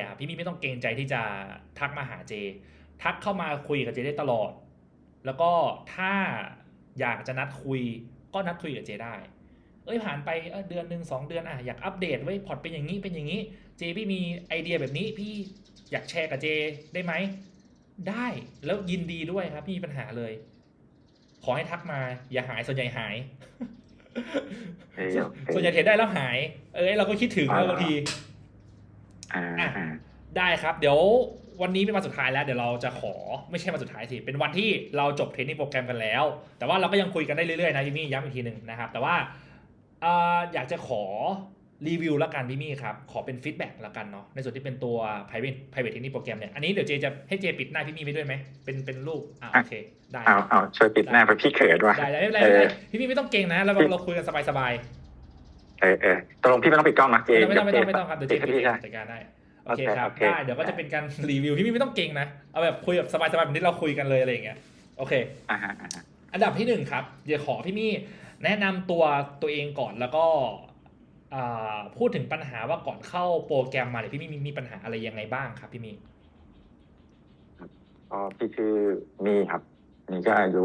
อะพี่มี่ไม่ต้องเกรงใจที่จะทักมาหาเจ ทักเข้ามาคุยกับเจได้ตลอด แล้วก็ถ้าอยากจะนัดคุยก็นัดคุยกับเจได้ เอ้ยผ่านไปเอ้ยเดือนหนึ่งสองเดือนอะอยากอัปเดตไว้ยพอร์ตเป็นอย่างนี้เป็นอย่างนี้ เจพี่มีไอเดียแบบนี้พี่อยากแชร์กับเจได้ไหมได้แล้วยินดีด้วยครับไม่มีปัญหาเลย ขอให้ทักมา อย่าหายส่วนใหญ่หายเออส่วนโอเคส่วนใหญ่เทรดได้แล้วหาย เอ้ยเราก็คิดถึงอ่านะบางที อ่าอะอ่าได้ครับ เดี๋ยววันนี้เป็นวันสุดท้ายแล้วเดี๋ยวเราจะขอไม่ใช่วันสุดท้ายสิเป็นวันที่เราจบเทรนนิ่งโปรแกรมกันแล้ว แต่ว่าเราก็ยังคุยกันได้เรื่อยๆนะพี่มี่ย้ำอีกทีหนึ่งนะครับ แต่ว่าเอ่ออยากจะขอรีวิวละกันพี่มี่ครับ ขอเป็นฟีดแบ็กละกันเนาะในส่วนที่เป็นตัว private private training โปรแกรมเนี่ยอันนี้เดี๋ยวเจจะให้เจปิดหน้าพี่มี่ไว้ด้วยไหมเป็นเป็นรูปอ่าโอเคได้เอาเอาช่วยปิดหน้าไปพี่เขินว่ะได้ได้ไม่เป็นไรเอไม่เป็นอไรพี่มี่ไม่ต้องเก่งนะเราเราคุยกันสบายๆ เออเออตกลงพี่ไม่ต้องปิดกล้องนะเจไม่ต้องไม่ต้องไม่ต้องครับเดี๋ยวเจปิดปิดให้พี่เองใช่จัดการได้โอโอเคเคครับโอเคได้เดี๋ยวก็จะเป็นการรีวิวพี่มี่ไม่ต้องเก่งนะเอาแบบคุยแบบสบายๆแบบที่เราคุยกันเลยอะไรอย่างเงี้ยโอเคอ่าฮะอ่าฮะอันดับที่หนึ่งครับเดี๋ยวขอพี่มี่แนะนำตัวตัวเองก่อนแล้วก็อ่าพูดถึงปัญหาว่าก่อนเข้าโปรแกรมมาเนี่ยพี่มี่มีมีปัญหาอะไรยังไงบ้างครับ พี่มี่ก็พี่ชื่อมีครับนี่ก็อายุ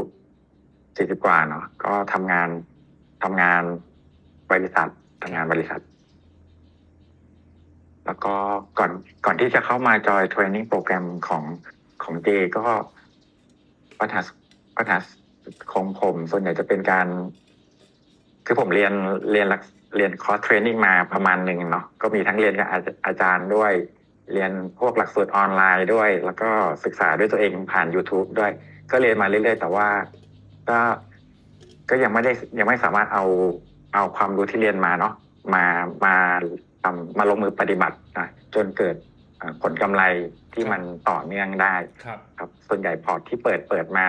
สี่สิบกว่าเนาะก็ทำงานทำงานบริษัท ทำงานบริษัท แล้วก็ก่อนก่อนที่จะเข้ามาจอยเทรนนิ่งโปรแกรมของของเจก็ปัญหาปัญหาของผมส่วนใหญ่จะเป็นการ คือผมเรียนเรียนหลักเรียนคอร์สเทรนนิ่งมาประมาณหนึ่งเนาะก็มีทั้งเรียนกับอาอาจารย์ด้วย เรียนพวกหลักสูตรออนไลน์ด้วย แล้วก็ศึกษาด้วยตัวเองผ่าน YouTube ด้วย ก็เรียนมาเรื่อยๆ แต่ว่าก็ก็ยังไม่ได้ยังไม่สามารถเอา เอาความรู้ที่เรียนมาเนาะมามาทำมาลงมือปฏิบัตินะจนเกิดเอ่อผลกำไรที่มันต่อเนื่องได้ครับครับ ส่วนใหญ่พอร์ตที่เปิดเปิดมา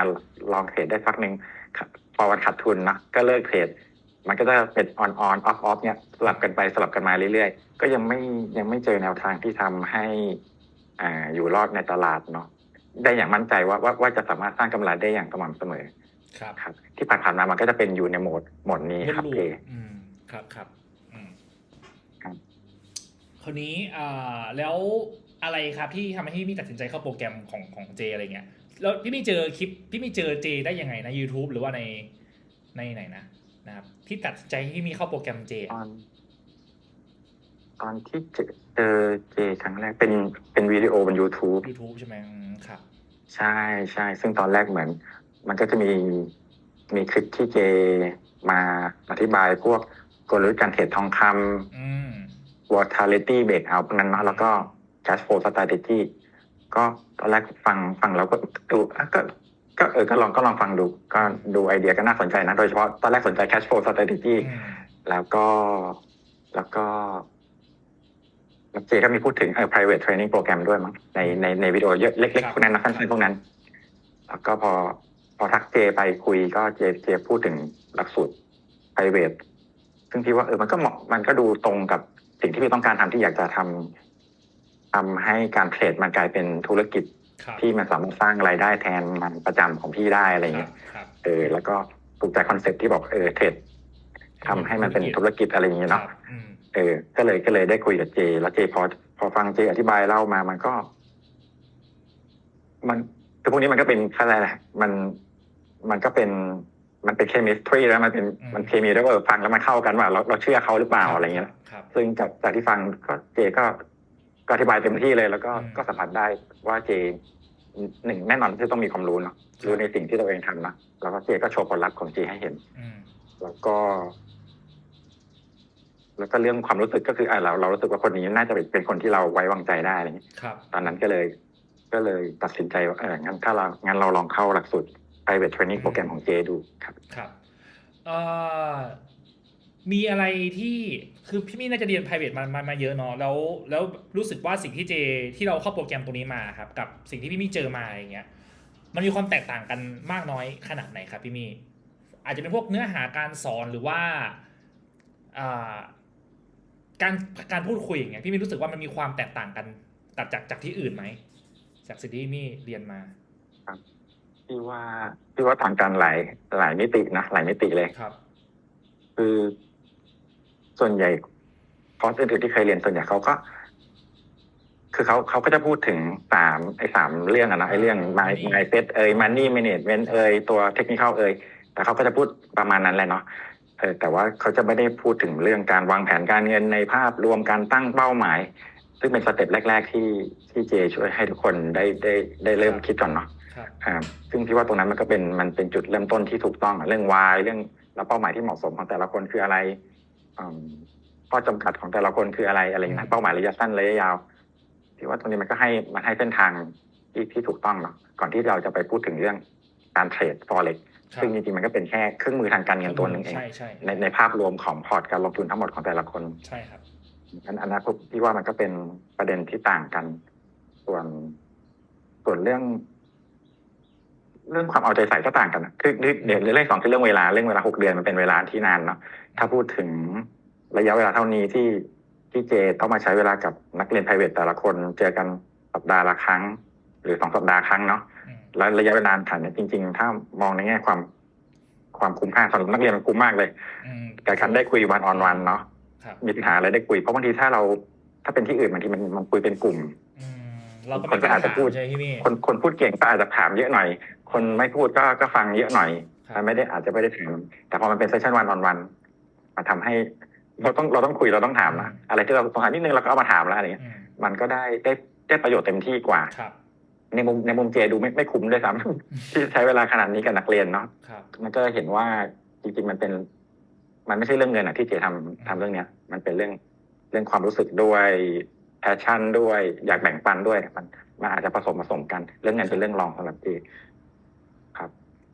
ลองเทรดได้พักหนึ่งครับพอวันขาดทุนนะก็เลิกเทรดมันก็จะเป็นออนออนออฟออฟเนี่ยสลับกันไปสลับกันมาเรื่อยๆ ก็ยังไม่ยังไม่เจอแนวทางที่ทำให้อ่าอยู่รอดในตลาดเนาะได้อย่างมั่นใจว่าว่าว่าจะสามารถสร้างกำไรได้อย่างสม่ำเสมอ ครับครับ ที่ผ่านๆมามันก็จะเป็นอยู่ในโหมดโหมดนี้ครับลูเอกๆอืมครับครับอืมครับคราวนี้อ่าแล้วอะไรครับที่ทำให้พี่มี่ตัดสินใจเข้าโปรแกรมของของเจอะไรเงี้ยแล้วพี่มี่เจอคลิปพี่มี่เจอเจได้ยังไงนะ YouTube หรือว่าในในไหนนะนะครับที่ตัดสินใจให้พี่มี่เข้าโปรแกรมเจตอนตอนที่เจอเจอเจครั้งแรกเป็นเป็นวิดีโอบน YouTube ยูทูบใช่ไหมอืมครับ ใช่ใช่ซึ่งตอนแรกเหมือน มันก็จะมีมีคลิปที่เจมาอธิบายพวกกลยุทธ์การเทรดทองคอืมำ volatility breakout พวกนั้นเนาะแล้วก็ cash flow strategy ก็ตอนแรกฟังฟังแล้วก็ดูอะก็ก็เออก็ลองก็ลองฟังดู ก็ดูไอเดียก็น่าสนใจนะ โดยเฉพาะตอนแรกสนใจ cash flow strategy อืมแล้วก็แล้วก็แล้วเจก็มีพูดถึงเออ private training program ด้วยมั้งในในในวิดีโอเยอะเล็กๆพวกนั้นนะสั้นๆพวกนั้น แล้วก็พอพ อทักเจไปคุยก็เจเจพูดถึงหลักสูตร private ซึ่งพี่ว่าเออมันก็เหมาะมันก็ดูตรงกับสิ่งที่พี่ต้องการทำที่อยากจะทำทำให้การเทรดมันกลายเป็นธุรกิจครับที่มันสามารถสร้างรายได้แทนงานประจำของพี่ได้อะไรเงี้ยครับเออ แล้วก็ถูกใจคอนเซ็ปต์ที่บอกเออเทรดทำให้มันเป็นธุรกิจอะไรอย่างเงี้ยครัเนาะบอืมเออ ก็เลยก็เลยได้คุยกับเจ แล้วเจพอพอฟังเจอธิบายเล่ามามันก็ มันคือพวกนี้มันก็เป็นอะไรแหละมัน มันก็เป็นมันเป็นเคมิสตรีแล้วมันเป็นมันเคมีแล้วก็เออฟังแล้วมันเข้ากันว่าเราเราเชื่อเขาหรือเปล่าอะไรเงี้ยครับซึ่งจากจากที่ฟังก็เจก็ก็อธิบายเต็มที่เลย แล้วก็อืมก็สัมผัสได้ว่าเจหนึ่งแน่นอนที่ต้องมีความรู้เนาะรู้ในสิ่งที่ตัวเองทำนะแล้วก็เจก็โชว์ผลลัพธ์ของเจให้เห็นอืมแล้วก็ แล้วก็เรื่องความรู้สึกก็คืออ่าเราเรารู้สึกว่าคนนี้น่าจะเป็นเป็นคนที่เราไว้วางใจได้อะไรอย่างนี้ครับตอนนั้นก็เลย ก็เลยตัดสินใจว่าเอองั้นถ้าเรางั้นเราลองเข้าหลักสูตร private training โปรแกรมของเจดูครับครับเอ่อมีอะไรที่คือพี่มี่น่าจะเรียน private มามามาเยอะเนาะแล้วแล้วรู้สึกว่าสิ่งที่เจที่เราเข้าโปรแกรมตรงนี้มาครับ กับสิ่งที่พี่มี่เจอมาอย่างเงี้ยมันมีความแตกต่างกันมากน้อยขนาดไหนครับพี่มี่อาจจะเป็นพวกเนื้อหาการสอนหรือว่าอ่าการการพูดคุยอย่างเงี้ยพี่มี่รู้สึกว่ามันมีความแตกต่างกันจากจากจากที่อื่นไหมจากสิ่งที่พี่มี่เรียนมา พี่ว่าพี่ว่าต่างกันหลายหลายมิตินะหลายมิติเลยครับ คือส่วนใหญ่คอร์สอื่นๆที่เคยเรียนส่วนใหญ่เขาก็ คือเขาเขาก็จะพูดถึงสามไอ้สามเรื่องอะนะไอ้เรื่อง my Money my set เอ่ย money management เอ่ยตัว technical เอ่ยแต่เขาก็จะพูดประมาณนั้นแหละเนาะเออแต่ว่าเขาจะไม่ได้พูดถึงเรื่องการวางแผนการเงินในภาพรวมการตั้งเป้าหมาย ซึ่งเป็นสเต็ปแรก ๆ ที่ที่เจช่วยให้ทุกคนได้ได้ได้เริ่มคิดก่อนเนาะ ครับอ่าซึ่งพี่ว่าตรงนั้นมันก็เป็นมันเป็นจุดเริ่มต้นที่ถูกต้องอะเรื่องวายเรื่องแล้วเป้าหมายที่เหมาะสมของแต่ละคนคืออะไรอืมข้อจำกัดของแต่ละคนคืออะไรอะไรอย่างเงี้ยเป้าหมายระยะสั้นระยะยาวพี่ว่าตรงนี้มันก็ให้มันให้เส้นทางที่ที่ถูกต้องเนาะก่อนที่เราจะไปพูดถึงเรื่องการเทรด forex ครับซึ่งจริงๆมันก็เป็นแค่เครื่องมือทางการเงินตัวหนึ่งเองใช่ใช่ในในภาพรวมของพอร์ตการลงทุนทั้งหมดของแต่ละคนใช่ครับอันอันนั้นพี่ว่ามันก็เป็นประเด็นที่ต่างกัน ส่วนส่วนเรื่อง เรื่องความเอาใจใส่ก็ต่างกันนะคือคือเดี๋ยวเรื่องสองคือเรื่องเวลาเรื่องเวลาหกเดือนมันเป็นเวลาที่นานเนาะถ้าพูดถึงระยะเวลาเท่านี้ที่ที่เจต้องมาใช้เวลากับนักเรียน private แต่ละคนเจอกันสัปดาห์ละครั้ง หรือสองสัปดาห์ครั้งเนาะอืมแล้วระยะเวลาผ่านเนี่ยจริง ๆ ถ้ามองในแง่ความความคุ้มค่าสำหรับนักเรียนมันคุ้มมากเลยอืมการการได้คุยวันออนวันเนาะครับมีปัญหาอะไรได้คุยเพราะบางทีถ้าเราถ้าเป็นที่อื่นบางทีมันมันคุยเป็นกลุ่มอืม เราก็คนก็อาจจะพูดใช่ไหมพี่มี่คนคนพูดเก่งก็อาจจะถามเยอะหน่อย คนไม่พูดก็ก็ฟังเยอะหน่อยครับไม่ได้อาจจะไม่ได้ถามแต่พอมันเป็นเซสชันวันออนวันมาทำให้เราต้องเราต้องคุยเราต้องถามนะอะไรที่เราสงสัยนิดนึงเราก็เอามาถามแล้วอะไรเงี้ยอืมมันก็ได้ได้ได้ประโยชน์เต็มที่กว่าครับในมุมในมุมเจดูไม่ไม่คุ้มด้วยซ้ำที่ใช้เวลาขนาดนี้กับนักเรียนเนาะครับมันก็เห็นว่าจริงๆมันเป็น มันไม่ใช่เรื่องเงินอะที่เจทำทำเรื่องเนี้ย มันเป็นเรื่องเรื่องความรู้สึกด้วย แพชชั่นด้วย อยากแบ่งปันด้วย มันมันอาจจะผสมผสมกัน เรื่องเงินเป็นเรื่องรองสำหรับเจครับ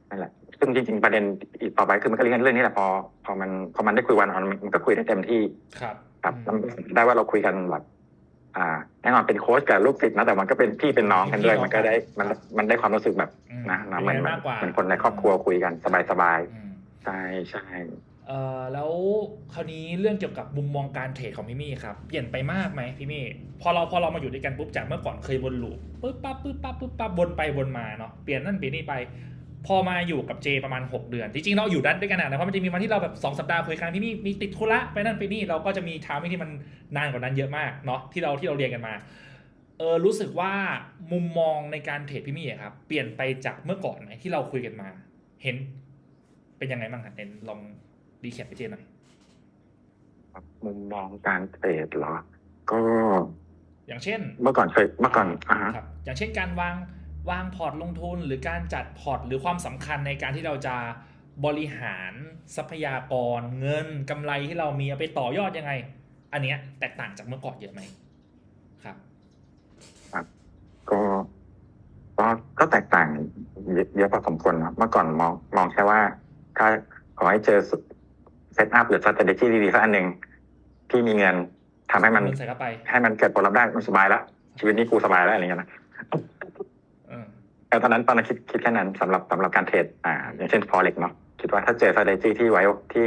นั่นแหละ ซึ่งจริง ๆ ประเด็นอีกต่อไปคือมันก็เรื่องเรื่องนี้แหละพอ พอมันพอมันได้คุยวันออนมันก็คุยได้เต็มที่ครับ ครับอืแล้วมมันก็สัมผัสได้ว่าเราคุยกันแบบอ่าแน่นอนเป็นโค้ชกับลูกศิษย์นะแต่มันก็เป็นพี่เป็นน้องกันด้วยพี่น้องมันก็ได้มันครับมันได้ความรู้สึกแบบอืมนะนะเหมือนเป็นเหมือนมากกว่าเหมือนคนในครอบครัวคุยกันสบายๆอืมใช่ใช่เอ่อ แล้วคราวนี้เรื่องเกี่ยวกับมุมมองการเทรดของพี่มี่ครับเปลี่ยนไปมากไหมพี่มี่พอเราพอเรามาอยู่ด้วยกันปุ๊บจากเมื่อก่อนเคยวนลูปปึ๊บปั๊บปึ๊บปั๊บปึ๊บปั๊บวนไปวนมาเนาะเปลี่ยนนั่นเปลี่ยนนี่ไป พอมาอยู่กับเจประมาณ 6 เดือนจริงๆเราอยู่ด้านด้วยกันนะเพราะมันจะมีวันที่เราแบบ2สัปดาห์คุยกันพี่มี่มีติดธุระไปนั่นไปนี่เราก็จะมีทามที่มันนานกว่านั้นเยอะมากเนาะที่เราที่เราเรียนกันมาเออรู้สึกว่ามุมมองในการเทรดพี่มี่ครับเปลี่ยนไปจากเมื่อก่อนไหมที่เราคุยกันมา เห็นเป็นยังไงบ้างครับเนลอง รีแคปไปเจหน่อยครับมุมมองการเทรดเหรอ ก็อย่างเช่น เมื่อก่อนเคยเมื่อก่อนอ่าฮะครับอย่างเช่นการวางวางพอร์ตลงทุนหรือการจัดพอร์ตหรือความสำคัญในการที่เราจะบริหารทรัพยากรเงินกำไรที่เรามีเอาไปต่อยอดยังไง อันเนี้ยแตกต่างจากเมื่อก่อนเยอะไหมครับก็ก็ก็แตกต่างเยอะเยอะพอสมควรนะเมื่อก่อนมองมองแค่ว่า ถ้าขอให้เจอ เซตอัพหรือ strategy ดีๆสักอันหนึ่งที่มีเงินทำให้มันเงินใส่เข้าไป ให้มันเกิดผลลัพธ์ได้มันสบายแล้วชีวิตนี้กูสบายแล้วอะไรเงี้ยนะเออแต่ตอนนั้นตอนนั้นคิดคิดแค่นั้นสำหรับสำหรับการเทรดอ่า อย่างเช่น forex เนาะคิดว่าถ้าเจอ strategy ที่ไว้ที่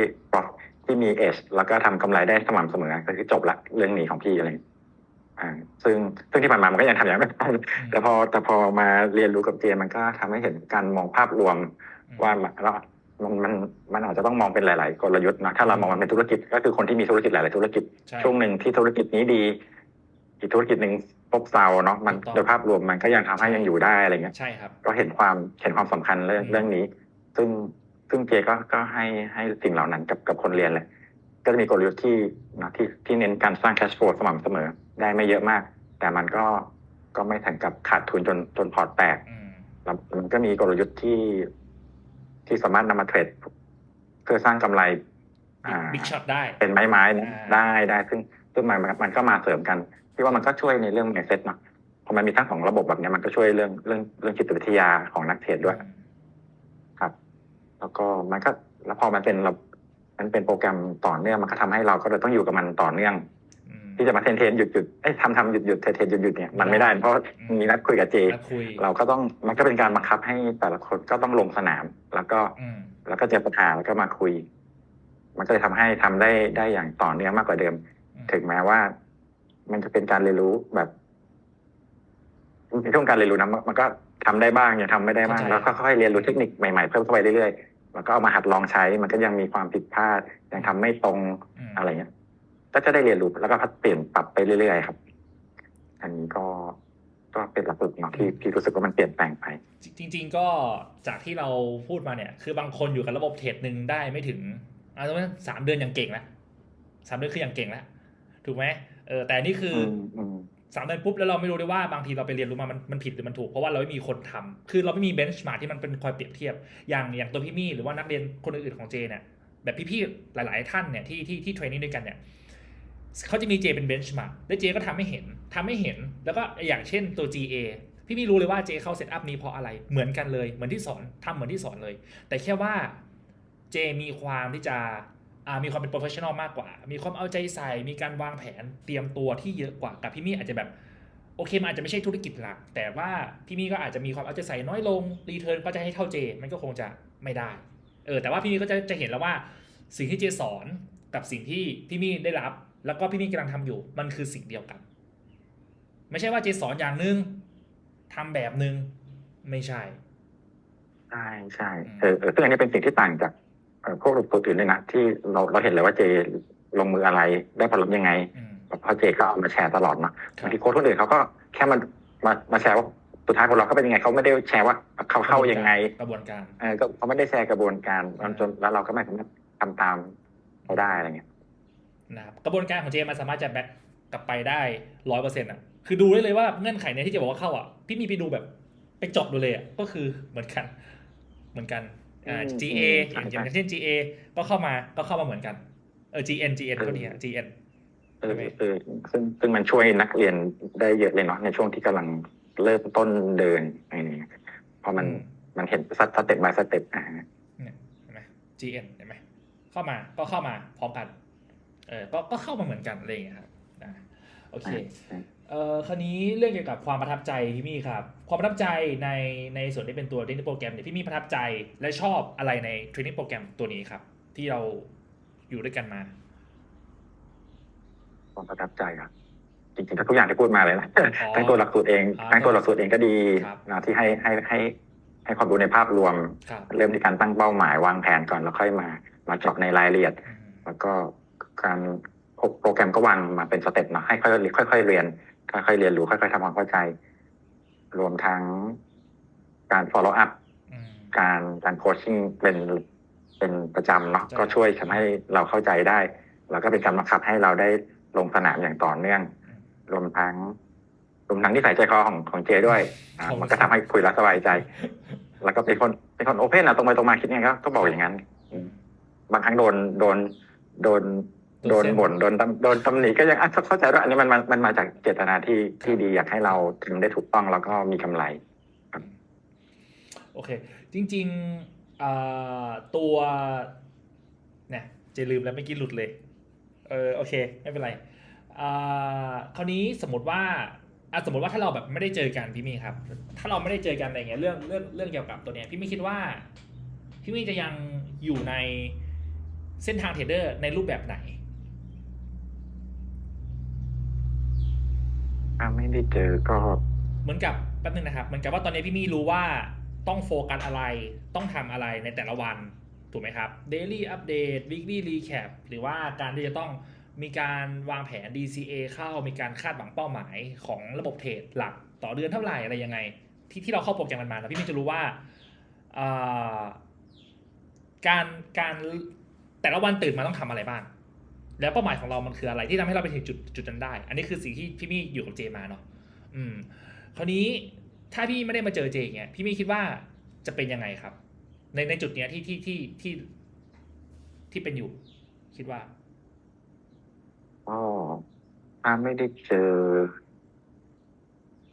ที่มี edge แล้วก็ทำกำไรได้สม่ำเสมอก็คือจบละเรื่องนี้ของพี่อะไรอย่างเงี้ยอ่า ซึ่งซึ่งที่ผ่านมามันก็ยังทำอย่างนั้นไม่ได้แต่พอแต่พอมาเรียนรู้กับเจนมันก็ทำให้เห็นการมองภาพรวมว่ามันแล้ว มันมันมันอาจจะต้องมองเป็นหลาย ๆ กลยุทธ์นะถ้าเรามองมันเป็นธุรกิจก็คือคนที่มีธุรกิจหลาย ๆ ธุรกิจ ใช่ ช่วงหนึ่งที่ธุรกิจนี้ดี อีกธุรกิจหนึ่งพบเซาเนาะมันถูกต้อง โดยภาพรวมมันก็ยังทำให้ยังอยู่ได้อะไรเงี้ย ใช่ครับ ก็เห็นความเห็นความสำคัญเรื่องอืม เรื่องนี้ ซึ่งซึ่งเจก็ก็ให้ให้สิ่งเหล่านั้นกับกับคนเรียนเลย ก็จะมีกลยุทธ์ที่นะที่ที่เน้นการสร้าง cash flow สม่ำเสมอ ได้ไม่เยอะมาก แต่มันก็ก็ไม่ถึงกับขาดทุนจนจนพอร์ตแตก อืม แล้วมันก็มีกลยุทธ์ที่ ที่สามารถนำมาเทรดเพื่อสร้างกำไรอ่าบิ๊กช็อตได้ เป็นไม้ไม้ๆนะอ่า ได้ได้ซึ่งซึ่งมันมันมันก็มาเสริมกันที่ว่ามันก็ช่วยในเรื่อง mindset เนาะพอมันมีทั้งสองระบบแบบเนี้ยมันก็ช่วยเรื่องเรื่องเรื่องจิตวิทยาของนักเทรดด้วยครับแล้วก็มันก็แล้วพอมันเป็นระมันเป็นโปรแกรมต่อเนื่องมันก็ทำให้เราก็เลยต้องอยู่กับมันต่อเนื่องอืม ที่จะมาเทรนเทรนหยุดหยุดเอ้ยทำทำหยุดหยุดเทรนเทรนหยุดหยุดเนี่ยมันไม่ได้เพราะอืมมีนัดคุยกับเจมาคุยเราก็ต้องมันก็เป็นการบังคับให้แต่ละคนก็ต้องลงสนาม แล้วก็อืมแล้วก็เจอปัญหาแล้วก็มาคุย มันก็เลยทำให้ทำได้ได้อย่างต่อเนื่องมากกว่าเดิมอืมถึงแม้ว่า มันจะเป็นการเรียนรู้แบบในช่วงการเรียนรู้นะมันมันก็ทำได้บ้างยังทำไม่ได้บ้างแล้วก็ค่อยๆเรียนรู้เทคนิคใหม่ๆเพิ่มเข้าไปเรื่อยๆแล้วก็เอามาหัดลองใช้มันก็ยังมีความผิดพลาดยังทำไม่ตรงอืมอะไรเงี้ย ก็จะได้เรียนรู้แล้วก็พัฒเปลี่ยนปรับไปเรื่อยๆครับ อันนี้ก็ก็เป็นหลักสูตรเนาะที่ที่รู้สึกว่ามันเปลี่ยนแปลงไป จริง ๆ ก็จากที่เราพูดมาเนี่ย คือบางคนอยู่กับระบบเทรดหนึ่งได้ไม่ถึงอ่าสมมติสามเดือนอย่างเก่งแล้วสามเดือนคืออย่างเก่งแล้วถูกไหมเออแต่นี่คืออมอืมสามเดือนปุ๊บแล้วเราไม่รู้ได้ว่าบางทีเราไปเรียนรู้มามันมันผิดหรือมันถูกเพราะว่าเราไม่มีคนทำคือเราไม่มีเบนช์มาที่มันเป็นคอยเปรียบเทียบ อย่างอย่างตัวพี่มี่หรือว่านักเรียนคนอื่นๆของเจเนี่ยแบบพี่ๆหลาย ๆ ท่านเนี่ยที่ที่ที่เทรนนิ่งด้วยกันเนี่ย เขาจะมีเจเป็นเบนช์มาร์กแล้วเจก็ทำให้เห็นทำให้เห็น แล้วก็อย่างเช่นตัว GA พี่มี่รู้เลยว่าเจเข้าเซตอัพนี้เพราะอะไร เหมือนกันเลย เหมือนที่สอนทำเหมือนที่สอนเลย แต่แค่ว่าเจมีความที่จะมีความเป็นโปรเฟชชั่นอลมากกว่า มีความเอาใจใส่ มีการวางแผนเตรียมตัวที่เยอะกว่า กับพี่มี่อาจจะแบบโอเคมันอาจจะไม่ใช่ธุรกิจหลัก แต่ว่าพี่มี่ก็อาจจะมีความเอาใจใส่น้อยลง รีเทิร์นก็จะให้เท่าเจ มันก็คงจะไม่ได้ เออ แต่ว่าพี่มี่ก็จะจะเห็นแล้วว่าสิ่งที่เจสอนกับสิ่งที่พี่มี่ได้รับ แล้วก็พี่มี่กำลังทำอยู่ มันคือสิ่งเดียวกัน ไม่ใช่ว่าเจสอนอย่างหนึ่งทำแบบหนึ่งไม่ใช่ ใช่ใช่เออเออซึ่งอันนี้เป็นสิ่งที่ต่างจากเอ่อพวกหลักสูตรอื่นเลยนะที่เราเราเห็นเลยว่าเจลงมืออะไรได้ผลลัพธ์ยังไงอืมเพราะเจก็เอามาแชร์ตลอดเนาะครับบางทีโค้ชคนอื่นเขาก็แค่มามามาแชร์ว่าสุดท้ายผลลัพธ์เขาเป็นยังไงเขาไม่ได้แชร์ว่าเขาเข้ายังไงกระบวนการเออก็เขาไม่ได้แชร์กระบวนการอ่าจนแล้วเราก็ไม่สามารถทำตามเขาได้อะไรเงี้ย นะครับกระบวนการของเจมันสามารถจะแบ็กกลับไปได้ร้อยเปอร์เซ็นต์อะคือดูได้เลยว่าเงื่อนไขเนี่ยที่เจะบอกว่าเข้าอะพี่มีไปดูแบบไปเจอบดูเลยอะก็คือเหมือนกันเหมือนกันอ่าอืม GA อืมอย่างอย่างเช่น GA ก็เข้ามาก็เข้ามาเหมือนกันเออ GN GN ก็ดีอะ GN เออใช่ไหมเออซึ่งซึ่งมันช่วยนักเรียนได้เยอะเลยเนาะในช่วงที่กำลังเริ่มต้นเดินอะไรเงี้ยเพราะมันอืมมันเห็นสเต็ปบายสเต็ปอ่าเนี่ยเห็นไหม GN เห็นไหมเข้ามาก็เข้ามาพร้อมกัน เออก็ก็เข้ามาเหมือนกันอะไรอย่างเงี้ยครับอ่าโอเคเอ่อคราวนี้เรื่องเกี่ยวกับความประทับใจพี่มี่ครับ ความประทับใจในในส่วนที่เป็นตัวเทรนนิ่งโปรแกรมเนี่ยพี่มี่ประทับใจและชอบอะไรในเทรนนิ่งโปรแกรมตัวนี้ครับ ที่เราอยู่ด้วยกันมา ความประทับใจครับจริงๆถ้าทุกอย่างที่พูดมาเลยนะอ๋อทั้งตัวหลักสูตรเองอ่าทั้งตัวหลักสูตรเองก็ดีครับนะที่ให้ให้ให้ให้ความรู้ในภาพรวมครับเริ่มที่การตั้งเป้าหมายวางแผนก่อนแล้วค่อยมา มาเจาะในรายละเอียดอืมแล้วก็ การโปรแกรมก็วางมาเป็นสเต็ปเนาะให้ค่อยๆค่อยๆเรียนค่อยๆเรียนรู้ค่อยๆทำความเข้าใจ รวมทั้งการ follow up อืมการการโคชชิ่งเป็นเป็นประจำเนาะใช่ก็ช่วยทำให้เราเข้าใจได้ แล้วก็เป็นการบังคับให้เราได้ลงสนามอย่างต่อเนื่องอืมรวมทั้งรวมทั้งที่ใส่ใจคอของของเจด้วยอ่าขอบคุณมันก็ทำให้คุยแล้วสบายใจ แล้วก็เป็นคนเป็นคนโอเพนอะตรงไปตรงมาคิดยังไงก็ก็บอกอย่างนั้นอืมบางครั้งโดนโดนโดน โดโดนนเส้นบ่นโดนตำโดนตำหนิก็ยังอะเข้าเข้าใจด้วยอันนี้มันมันมันมาจากเจตนาที่ที่ดีอยากให้เราทำได้ถูกต้องแล้วก็มีกำไรโอเค จริงๆอ่าตัวเนี่ยเจลืมแล้วเมื่อกี้หลุดเลย เออโอเค ไม่เป็นไรอ่าคราวนี้สมมติว่าอะสมมติว่าถ้าเราแบบไม่ได้เจอกันพี่มี่ครับ ถ้าเราไม่ได้เจอกันอะไรเงี้ยเรื่องเรื่องเรื่องเกี่ยวกับตัวเนี้ยพี่มี่คิดว่าพี่มี่จะยังอยู่ในเส้นทางเทรดเดอร์ในรูปแบบไหน ถ้า ไม่ได้เจอก็เหมือนกับแป๊บนึงนะครับ เหมือนกับว่าตอนนี้พี่มี่รู้ว่าต้องโฟกัสอะไร ต้องทำอะไรในแต่ละวัน ถูกไหมครับ Daily Update Weekly Recap หรือว่าการที่จะต้องมีการวางแผน DCA เข้า มีการคาดหวังเป้าหมายของระบบเทรดหลักต่อเดือนเท่าไหร่อะไรยังไง ที่ที่เราเข้าโปรแกรมมันมาแล้วพี่มี่จะรู้ว่าการการแต่ละวันตื่นมาต้องทำอะไรบ้าง แล้วเป้าหมายของเรามันคืออะไรที่ทำให้เราไปถึงจุดจุดนั้นได้ อันนี้คือสิ่งที่พี่มี่อยู่กับเจมาเนาะอืม คราวนี้ถ้าพี่ไม่ได้มาเจอเจอย่างเงี้ยพี่ไม่คิดว่าจะเป็นยังไงครับ ในในจุดเนี้ยที่ที่ที่ที่ที่เป็นอยู่ คิดว่าก็ถ้าไม่ได้เจอ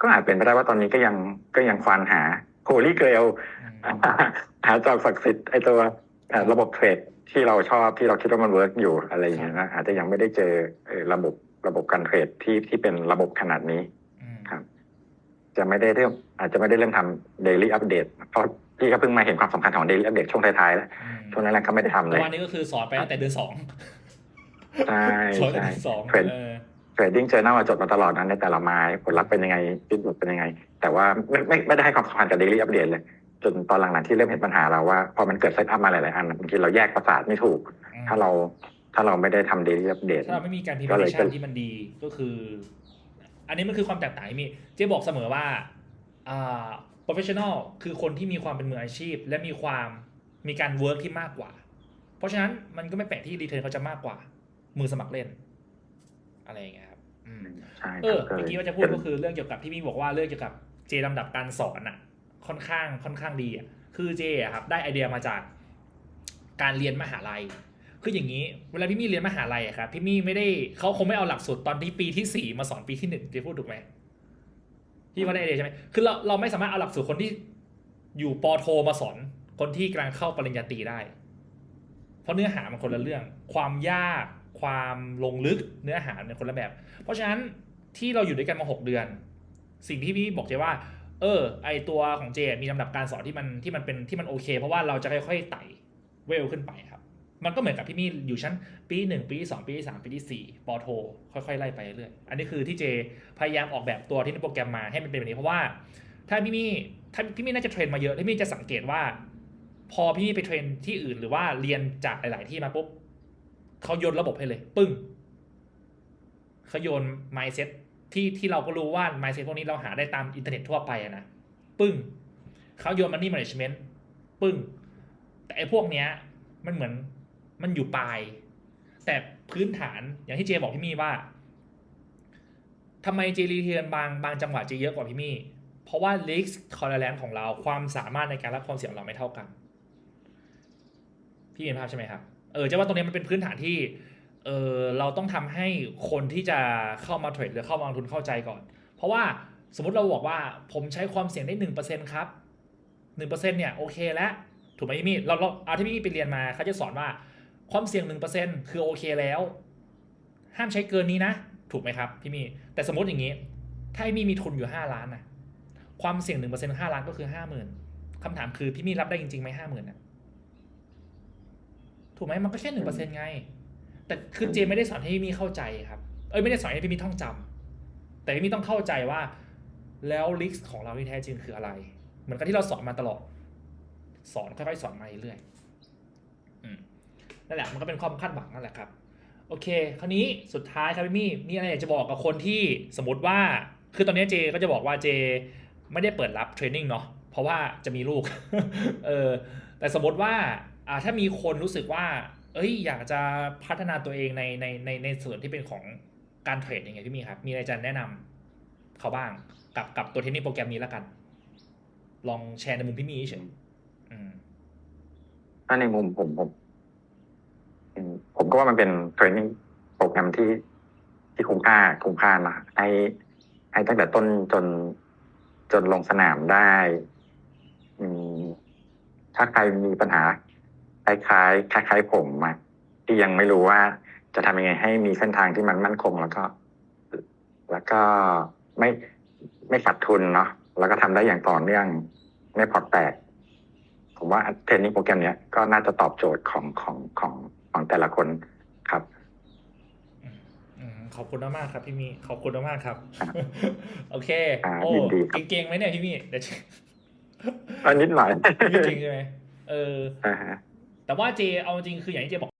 ก็อาจเป็นไปได้ว่าตอนนี้ก็ยังก็ยังควานหาโฮลี่เกลอืมหาจอกศักดิ์สิทธิ์ไอตัวเอ่อระบบเทรด ที่เราชอบที่เราคิดว่ามันเวิร์กอยู่อะไรอย่างเงี้ยนะอาจจะยังไม่ได้เจอเอ่อระบบระบบการเทรดที่ที่เป็นระบบขนาดนี้อืมครับ จะไม่ได้เริ่มอาจจะไม่ได้เริ่มทำ daily update เพราะพี่ก็เพิ่งมาเห็นความสำคัญของ daily update ช่วงท้ายๆแล้วอืมช่วงนั้นแรกก็ไม่ได้ทำเลแต่ยวันนี้ก็คือสอนไปตั้งแต่เดือนสองใช่สอนตั้งใช่แต่เดือนสองเทรดเออเทรดดิ้งเจอหน้ามาจดมาตลอดนั้นในแต่ละไม้ผลลัพธ์เป็นยังไงฟิตบุเป็นยังไง แต่ว่าไม่ไม่ไม่ได้ให้ความสำคัญกับ daily update เลย จนตอนหลังๆที่เริ่มเห็นปัญหาเราว่าพอมันเกิดเซตอัพมาหลายๆอันบางทีเราแยกประสาทไม่ถูก ถ้าเราถ้าเราไม่ได้ทำ daily update ถ้าเราไม่มีการพิมก็พ์เลยชันที่มันดีก็คือ อันนี้มันคือความแตกต่างที่มีเจบอกเสมอว่าอ่า professional คือคนที่มีความเป็นมืออาชีพ และมีความมีการ work ที่มากกว่า เพราะฉะนั้นมันก็ไม่แปลกที่รีเทิร์นเขาจะมากกว่า มือสมัครเล่น อะไรอย่างเงี้ยครับอืมใช่เอครับอเมื่อกี้ว่าจะพูดก็คือเรื่องเกี่ยวกับที่พี่บอกว่าเรื่องเกี่ยวกับเจลำดับการสอนอะ ค่อนข้างค่อนข้างดีอะคือเจอครับได้ไอเดียมาจากการเรียนมหาลัย คืออย่างนี้ เวลาพี่มี่เรียนมหาลัยอะครับพี่มี่ไม่ได้เขาคงไม่เอาหลักสูตรตอนที่ปีที่สี่มาสอนปีที่หนึ่งเจพูดถูกไหมพี่ว่าได้ไอเดียใช่ไหมคือเราเราไม่สามารถเอาหลักสูตรคนที่อยู่ปอโทมาสอนคนที่กำลังเข้าปริญญาตรีได้ เพราะเนื้อหามันคนละเรื่อง ความยาก ความลงลึกเนื้อหาเป็นคนละแบบ เพราะฉะนั้นที่เราอยู่ด้วยกันมาหกเดือน สิ่งที่พี่บอกเจว่า เออ ไอตัวของเจมีลำดับการสอนที่มันที่มันเป็นที่มันโอเค เพราะว่าเราจะค่อยๆไต่เวลขึ้นไปครับ มันก็เหมือนกับที่มี่อยู่ชั้น ปีหนึ่งปีสองปีสามปีที่สี่ปอโท ค่อยๆไล่ไปเรื่อยอันนี้คือที่เจพยายามออกแบบตัวที่ในโปรแกรมมาให้มันเป็นแบบนี้เพราะว่า ถ้าพี่มี่ถ้าพี่มี่น่าจะเทรนมาเยอะพี่มี่จะสังเกตว่า พอพี่มี่ไปเทรนที่อื่นหรือว่าเรียนจากหลาย ๆ ที่มาปุ๊บเขาโยนระบบให้เลย ปึ้งเขาโยน mindset ที่ที่เราก็รู้ว่า mindset พวกนี้เราหาได้ตามอินเทอร์เน็ตทั่วไปนะปึ้งเขาโยน money management ปึ้ง แต่ไอ้พวกเนี้ยมันเหมือนมันอยู่ปลาย แต่พื้นฐานอย่างที่เจบอกพี่มี่ว่าทำไมเจรีเทียนบางบางจังหวะเจเยอะกว่าพี่มี่ เพราะว่า risk tolerance ของเราความสามารถในการรับความเสี่ยงของเราไม่เท่ากัน พี่เห็นภาพใช่ไหมครับ เออจะว่าตรงนี้มันเป็นพื้นฐานที่ เออเราต้องทำให้คนที่จะเข้ามาเทรดหรือเข้ามาลงทุนเข้าใจก่อน เพราะว่าสมมติเราบอกว่าผมใช้ความเสี่ยงได้หนึ่งเปอร์เซ็นครับหนึ่งเปอร์เซ็นเนี่ยโอเคแล้วถูกไหมพี่มี่เราเราเอาที่พี่ไปเรียนมาเขาจะสอนว่าความเสี่ยงหนึ่งเปอร์เซ็นคือโอเคแล้ว ห้ามใช้เกินนี้นะ ถูกไหมครับพี่มี่แต่สมมติอย่างนี้ ถ้าพี่มี่มีทุนอยู่ห้าล้านนะความเสี่ยงหนึ่งเปอร์เซ็นห้าล้านก็คือห้าหมื่นคำถามคือพี่มี่รับได้จริงๆไหมห้าหมื่นนะถูกไหมมันก็แค่หนึ่งเปอร์เซ็นไง แต่คือเจไม่ได้สอนให้พี่มี่เข้าใจครับ เอ้ยไม่ได้สอนให้พี่มี่ท่องจำแต่พี่มี่ต้องเข้าใจว่า แล้วลิสของเราที่แท้จริงคืออะไร เหมือนกับที่เราสอนมาตลอด สอนค่อยๆสอนมาเรื่อยๆนั่นแหละมันก็เป็นความคาดหวังนั่นแหละครับ โอเค คราวนี้สุดท้ายครับพี่มี่มีอะไรอยากจะบอกกับคนที่สมมติว่า คือตอนนี้เจก็จะบอกว่าเจไม่ได้เปิดรับเทรนนิ่งเนาะเพราะว่าจะมีลูก เออแต่สมมติว่าอ่าถ้ามีคนรู้สึกว่า เอ้ยอยากจะพัฒนาตัวเองในในในในส่วนที่เป็นของการเทรดยังไงพี่มีครับ มีอะไรจะแนะนำเขาบ้างกับกับตัวเทรนนิ่งโปรแกรมนี้แล้วกัน ลองแชร์ในมุมพี่มีเฉยอืมถ้าในมุมผมผมอืมผมก็ว่ามันเป็นเทรนนิ่งโปรแกรมที่ที่คุ้มค่าคุ้มค่านะให้ให้ตั้งแต่ต้นจนจนลงสนามได้อืมถ้าใครมีปัญหา คล้ายๆคล้ายๆผมอะที่ยังไม่รู้ว่าจะทำยังไงให้มีเส้นทางที่มันมั่นคงแล้วก็ แล้วก็ไม่ไม่ขาดทุนเนาะแล้วก็ทำได้อย่างต่อเนื่องไม่พอร์ตแตก ผมว่าเทรนนิ่งโปรแกรมเนี้ยก็น่าจะตอบโจทย์ของของของของแต่ละคนครับอืมอืมขอบคุณมากๆครับพี่มีขอบคุณมากๆครับครับ โอเคอ่าโอ้ยินดีครับเก่งๆไหมเนี่ยพี่มีเดี๋ยวอันนิดหน่อยพี่เก่งใช่ไหมเอออ่าฮะ แต่ว่าเจเอาจริงคืออย่างที่เจบอก